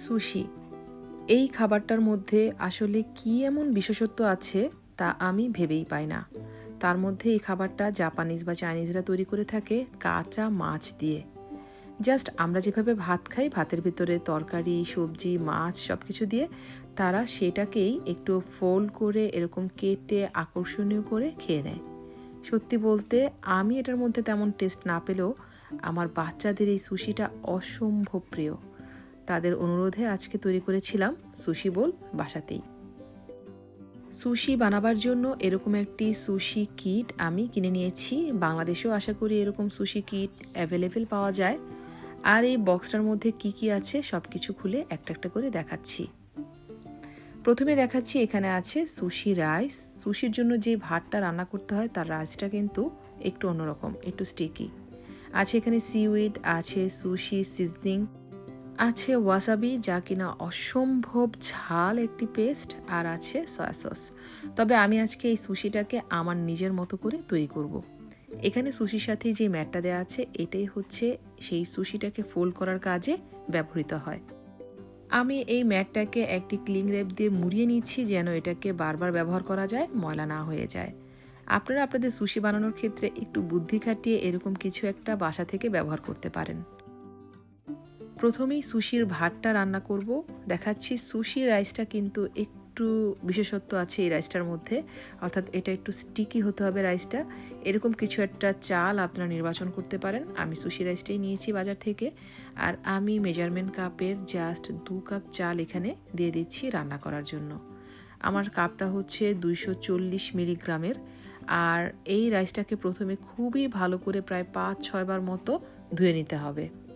Sushi, এই খাবারটার মধ্যে আসলে কি এমন বিশেষত্ব আছে তা আমি ভেবেই পাই না। তার মধ্যে এই খাবারটা জাপানিজ বা চাইনিজরা তৈরি করে থাকে কাঁচা মাছ দিয়ে। জাস্ট আমরা যেভাবে ভাত খাই, ভাতের ভিতরে তরকারি, সবজি, মাছ সব কিছু দিয়ে তারা সেটাকেই একটু ফোল্ড করে এরকম কেটে আকর্ষণীয় করে খেয়ে নেয়। সত্যি বলতে আমি এটার মধ্যে তেমন টেস্ট না পেলেও আমার বাচ্চাদের এই সুশিটা অসম্ভব প্রিয়। তাদের অনুরোধে আজকে তৈরি করেছিলাম সুশি বোল বাসাতেই। সুশি বানাবার জন্য এরকম একটি সুশি কিট আমি কিনে নিয়েছি। বাংলাদেশেও আশা করি এরকম সুশি কিট অ্যাভেলেবেল পাওয়া যায়। আর এই বক্সটার মধ্যে কি কি আছে সব কিছু খুলে একটা একটা করে দেখাচ্ছি। প্রথমে দেখাচ্ছি এখানে আছে সুশি রাইস। সুশির জন্য যে ভাতটা রান্না করতে হয়, তার রাইসটা কিন্তু একটু অন্যরকম, একটু স্টিকি আছে এখানে সিউইড আছে সুশি সিজনিং আছে ওয়াসাবি যা কিনা অসম্ভব ঝাল একটি পেস্ট আর আছে সয়া সস তবে আমি আজকে এই সুশিটাকে আমার নিজের মতো করে তৈরি করব। এখানে সুশির সাথে যে ম্যাটটা দেওয়া আছে, এটাই হচ্ছে সেই সুশিটাকে ফোল্ড করার কাজে ব্যবহৃত হয়। আমি এই ম্যাটটাকে একটি ক্লিং র্যাপ দিয়ে মুড়িয়ে নিচ্ছি যেন এটাকে বারবার ব্যবহার করা যায়, ময়লা না হয়ে যায়। আপনারা আপনাদের সুশি বানানোর ক্ষেত্রে একটু বুদ্ধি খাটিয়ে এরকম কিছু একটা বাসা থেকে ব্যবহার করতে পারেন। প্রথমেই সুশির ভাতটা রান্না করব। দেখাচ্ছি সুশি রাইসটা কিন্তু একটু বিশেষত্ব আছে এই রাইসটার মধ্যে। অর্থাৎ এটা একটু স্টিকি হতে হবে রাইসটা। এরকম কিছু একটা চাল আপনারা নির্বাচন করতে পারেন। আমি সুশি রাইসটাই নিয়েছি বাজার থেকে। আর আমি মেজারমেন্ট কাপের জাস্ট দু কাপ চাল এখানে দিয়ে দিচ্ছি রান্না করার জন্য। আমার কাপটা হচ্ছে দুইশো চল্লিশ মিলিগ্রামের। আর এই রাইসটাকে প্রথমে খুবই ভালো করে প্রায় পাঁচ ছয়বার মতো ধুয়ে নিতে হবে।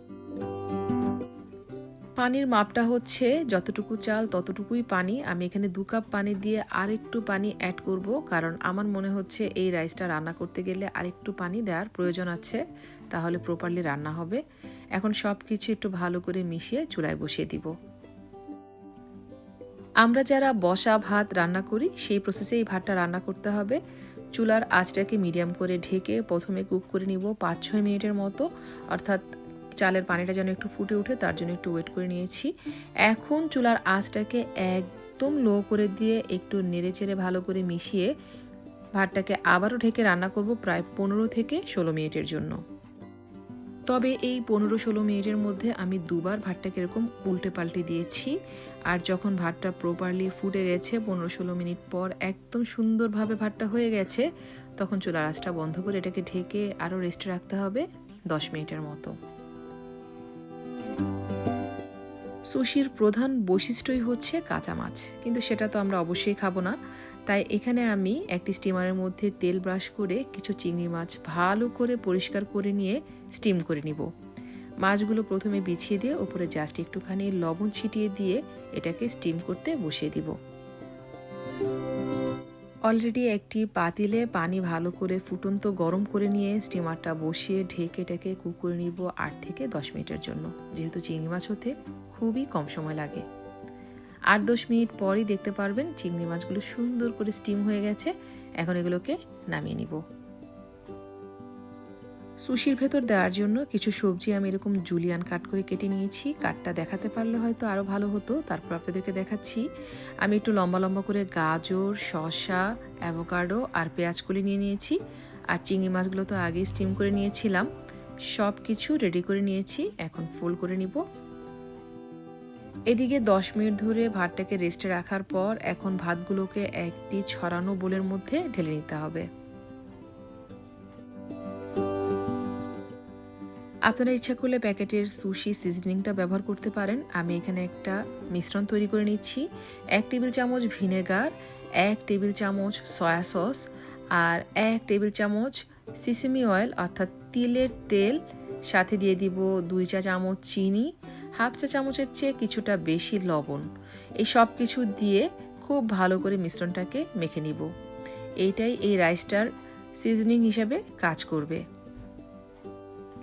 পানির মাপটা হচ্ছে যতটুকু চাল, ততটুকুই পানি। আমি এখানে দু কাপ পানি দিয়ে আরেকটু পানি অ্যাড করব, কারণ আমার মনে হচ্ছে এই রাইসটা রান্না করতে গেলে আরেকটু পানি দেওয়ার প্রয়োজন আছে, তাহলে প্রপারলি রান্না হবে। এখন সব কিছু একটু ভালো করে মিশিয়ে চুলায় বসিয়ে দিব। আমরা যারা বসা ভাত রান্না করি, সেই প্রসেসে এই ভাতটা রান্না করতে হবে। চুলার আঁচটাকে মিডিয়াম করে ঢেকে প্রথমে কুক করে নিব পাঁচ ছয় মিনিটের মতো। অর্থাৎ চালের পানিটা যেন একটু ফুটে ওঠে, তার জন্য একটু ওয়েট করে নিয়েছি। এখন চুলার আঁচটাকে একদম লো করে দিয়ে একটু নেড়ে চেড়ে ভালো করে মিশিয়ে ভাতটাকে আবারও ঢেকে রান্না করব প্রায় পনেরো থেকে ষোলো মিনিটের জন্য। তবে এই পনেরো ষোলো মিনিটের মধ্যে আমি দুবার ভাতটাকে এরকম উল্টে পাল্টে দিয়েছি। আর যখন ভাতটা প্রপারলি ফুটে গেছে, পনেরো ষোলো মিনিট পর একদম সুন্দরভাবে ভাতটা হয়ে গেছে, তখন চুলার আঁচটা বন্ধ করে এটাকে ঢেকে আরও রেস্টে রাখতে হবে দশ মিনিটের মতো। সুশির প্রধান বৈশিষ্ট্যই হচ্ছে কাঁচা মাছ। কিন্তু সেটা তো আমরা অবশ্যই খাব না। তাই এখানে আমি একটি স্টিমারের মধ্যে তেল ব্রাশ করে কিছু চিংড়ি মাছ ভালো করে পরিষ্কার করে নিয়ে স্টিম করে নিব। মাছগুলো প্রথমে বিছিয়ে দিয়ে ওপরে জাস্ট একটুখানি লবণ ছিটিয়ে দিয়ে এটাকে স্টিম করতে বসিয়ে দিব। অলরেডি একটি পাতিলে পানি ভালো করে ফুটন্ত গরম করে নিয়ে স্টিমারটা বসিয়ে ঢেকে এটাকে কুক করে নিব আট থেকে দশ মিনিটের জন্য। যেহেতু চিংড়ি মাছ হতে খুবই কম সময় লাগে। আট দশ মিনিট পরই দেখতে পারবেন চিংড়ি মাছগুলো সুন্দর করে স্টিম হয়ে গেছে। এখন এগুলোকে নামিয়ে নিব। সুশির ভেতর দেওয়ার জন্য কিছু সবজি আমি এরকম জুলিয়ান কাট করে কেটে নিয়েছি। কাটটা দেখাতে পারলে হয়তো আরও ভালো হতো, তারপর আপনাদেরকে দেখাচ্ছি। আমি একটু লম্বা লম্বা করে গাজর, শসা অ্যাভোকাডো আর পেঁয়াজ করে নিয়ে নিয়েছি। আর চিংড়ি মাছগুলো তো আগেই স্টিম করে নিয়েছিলাম। সব কিছু রেডি করে নিয়েছি। এখন ফুল করে নিব। এদিকে দশ মিনিট ধরে ভাতটাকে রেস্টে রাখার পর এখন ভাতগুলোকে একটি ছড়ানো বোলের মধ্যে ঢেলে নিতে হবে। আপনারা ইচ্ছা করলে প্যাকেটের সুশি সিজনিংটা ব্যবহার করতে পারেন। আমি এখানে একটা মিশ্রণ তৈরি করে নিচ্ছি। এক টেবিল চামচ ভিনেগার, এক টেবিল চামচ সয়া সস আর এক টেবিল চামচ সিসিমি অয়েল অর্থাৎ তিলের তেল। সাথে দিয়ে দিব দুই চা চামচ চিনি। হাফ চা চামচের চেয়ে কিছুটা বেশি লবণ। এই সব কিছু দিয়ে খুব ভালো করে মিশ্রণটাকে মেখে নিব। এইটাই এই রাইসটার সিজনিং হিসাবে কাজ করবে।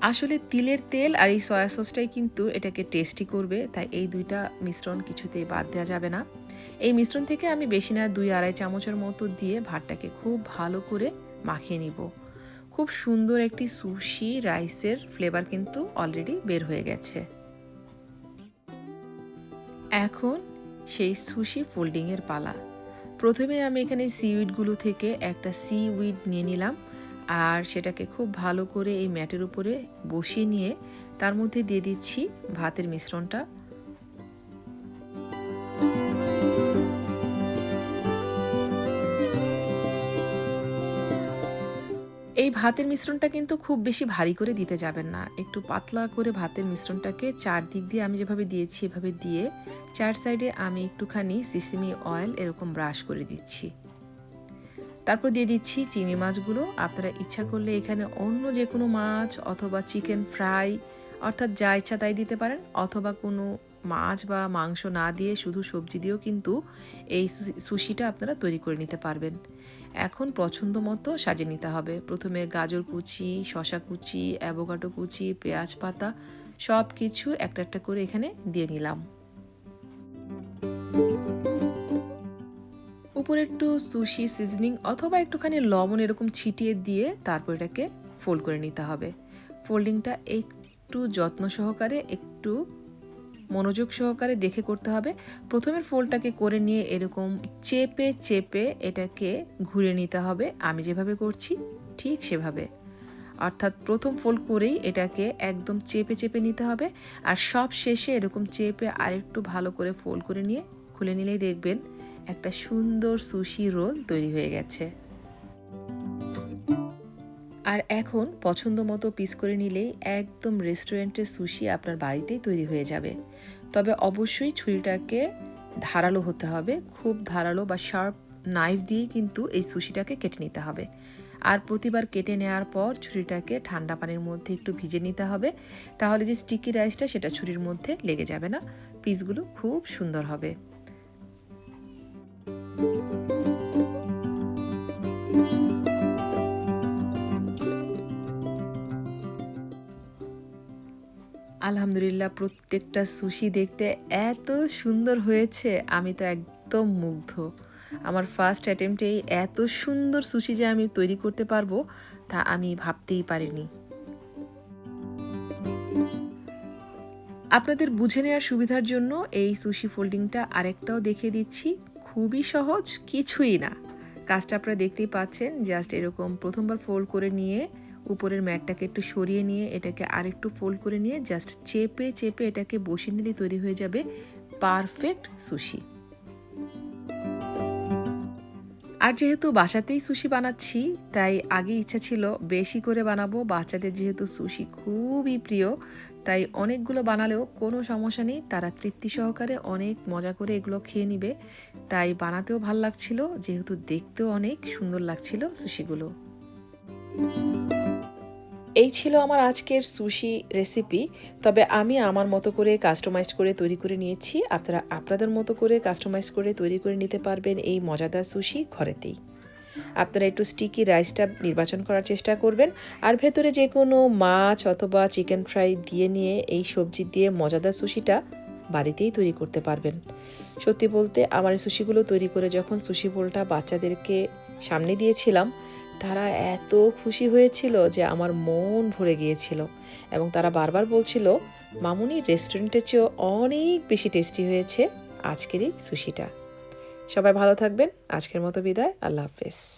আসলে তিলের তেল আর এই সয়া সসটাই কিন্তু এটাকে টেস্টি করবে, তাই এই দুইটা মিশ্রণ কিছুতেই বাদ দেওয়া যাবে না। এই মিশ্রণ থেকে আমি বেশি না দুই আড়াই চামচের মতো দিয়ে ভাতটাকে খুব ভালো করে মাখিয়ে নিব। খুব সুন্দর একটি সুশি রাইসের ফ্লেভার কিন্তু অলরেডি বের হয়ে গেছে। এখন সেই সুশি ফোল্ডিংয়ের পালা। প্রথমে আমি এখানে সিউইডগুলো থেকে একটা সি উইড নিয়ে নিলাম আর সেটাকে খুব ভালো করে এই ম্যাটের উপরে বসিয়ে নিয়ে তার মধ্যে দিয়ে দিচ্ছি ভাতের মিশ্রণটা। এই ভাতের মিশ্রণটা কিন্তু খুব বেশি ভারী করে দিতে যাবেন না। একটু পাতলা করে ভাতের মিশ্রণটাকে চারদিক দিয়ে আমি যেভাবে দিয়েছি এভাবে দিয়ে চার সাইডে আমি একটুখানি সিসিমি অয়েল এরকম ব্রাশ করে দিচ্ছি। তারপর দিয়ে দিচ্ছি চিংড়ি মাছগুলো। আপনারা ইচ্ছা করলে এখানে অন্য যে কোনো মাছ অথবা চিকেন ফ্রাই অর্থাৎ যা ইচ্ছা তাই দিতে পারেন অথবা কোনো মাছ বা মাংস না দিয়ে শুধু সবজি দিয়েও কিন্তু এই সুশিটা আপনারা তৈরি করে নিতে পারবেন। এখন পছন্দ মতো সাজিয়ে নিতে হবে। প্রথমে গাজর কুচি শশা কুচি, অ্যাভোকাডো কুচি, পেঁয়াজ পাতা সব কিছু একটা একটা করে এখানে দিয়ে নিলাম। উপরে একটু সুশি সিজনিং অথবা একটুখানি লবণ এরকম ছিটিয়ে দিয়ে তারপর এটাকে ফোল্ড করে নিতে হবে। ফোল্ডিংটা একটু যত্ন সহকারে একটু মনোযোগ সহকারে দেখে করতে হবে। প্রথমের ফোলটাকে করে নিয়ে এরকম চেপে চেপে এটাকে ঘুরে নিতে হবে। আমি যেভাবে করছি ঠিক সেভাবে। অর্থাৎ প্রথম ফোল্ড করেই এটাকে একদম চেপে চেপে নিতে হবে। আর সব শেষে এরকম চেপে আরেকটু ভালো করে ফোল্ড করে নিয়ে খুলে নিলেই দেখবেন একটা সুন্দর সুশি রোল তৈরি হয়ে গেছে। আর এখন পছন্দ মতো পিস করে নিলেই একদম রেস্টুরেন্টের সুশি আপনার বাড়িতেই তৈরি হয়ে যাবে। তবে অবশ্যই ছুরিটাকে ধারালো হতে হবে, খুব ধারালো বা শার্প নাইফ দিয়ে কিন্তু এই সুশিটাকে কেটে নিতে হবে। আর প্রতিবার কেটে নেওয়ার পর ছুরিটাকে ঠান্ডা পানির মধ্যে একটু ভিজে নিতে হবে, তাহলে যে স্টিকি রাইসটা সেটা ছুরির মধ্যে লেগে যাবে না। পিসগুলো খুব সুন্দর হবে। আলহামদুলিল্লাহ প্রত্যেকটা সুশি দেখতে এত সুন্দর হয়েছে, আমি তো একদম মুগ্ধ। আমার ফার্স্ট অ্যাটেম্পটেই এত সুন্দর সুশি যে আমি তৈরি করতে পারব, তা আমি ভাবতেই পারিনি। আপনাদের বুঝে নেওয়ার সুবিধার জন্য এই সুশি ফোল্ডিংটা আরেকটাও দেখিয়ে দিচ্ছি। খুবই সহজ, কিছুই না। কাজটা আপনারা দেখতেই পাচ্ছেন জাস্ট এরকম প্রথমবার ফোল্ড করে নিয়ে উপরের ম্যাটটাকে একটু সরিয়ে নিয়ে এটাকে আরেকটু ফোল্ড করে নিয়ে জাস্ট চেপে চেপে এটাকে বসিয়ে নিলেই তৈরি হয়ে যাবে পারফেক্ট সুশি আর যেহেতু বাসাতেই সুশি বানাচ্ছি, তাই আগে ইচ্ছা ছিল বেশি করে বানাবো। বাচ্চাদের যেহেতু সুশি খুবই প্রিয়, তাই অনেকগুলো বানালেও কোনো সমস্যা নেই। তারা তৃপ্তি সহকারে অনেক মজা করে এগুলো খেয়ে নিবে। তাই বানাতেও ভালো লাগছিল, যেহেতু দেখতেও অনেক সুন্দর লাগছিল সুশিগুলো এই ছিল আমার আজকের সুশি রেসিপি তবে আমি আমার মতো করে কাস্টমাইজ করে তৈরি করে নিয়েছি। আপনারা আপনাদের মতো করে কাস্টমাইজ করে তৈরি করে নিতে পারবেন এই মজাদার সুশি ঘরেতেই। আপনারা একটু স্টিকি রাইসটা নির্বাচন করার চেষ্টা করবেন, আর ভেতরে যে কোনো মাছ অথবা চিকেন ফ্রাই দিয়ে নিয়ে এই সবজি দিয়ে মজাদার সুশিটা বাড়িতেই তৈরি করতে পারবেন। সত্যি বলতে আমার সুশিগুলো তৈরি করে যখন সুশি বোলটা বাচ্চাদেরকে সামনে দিয়েছিলাম তারা এত খুশি হয়েছিল যে আমার মন ভরে গিয়েছিল এবং তারা বারবার বলছিল, মামুনি রেস্টুরেন্টের চেয়েও অনেক বেশি টেস্টি হয়েছে আজকেরই সুশিটা। সবাই ভালো থাকবেন। আজকের মতো বিদায়। আল্লাহ হাফেজ।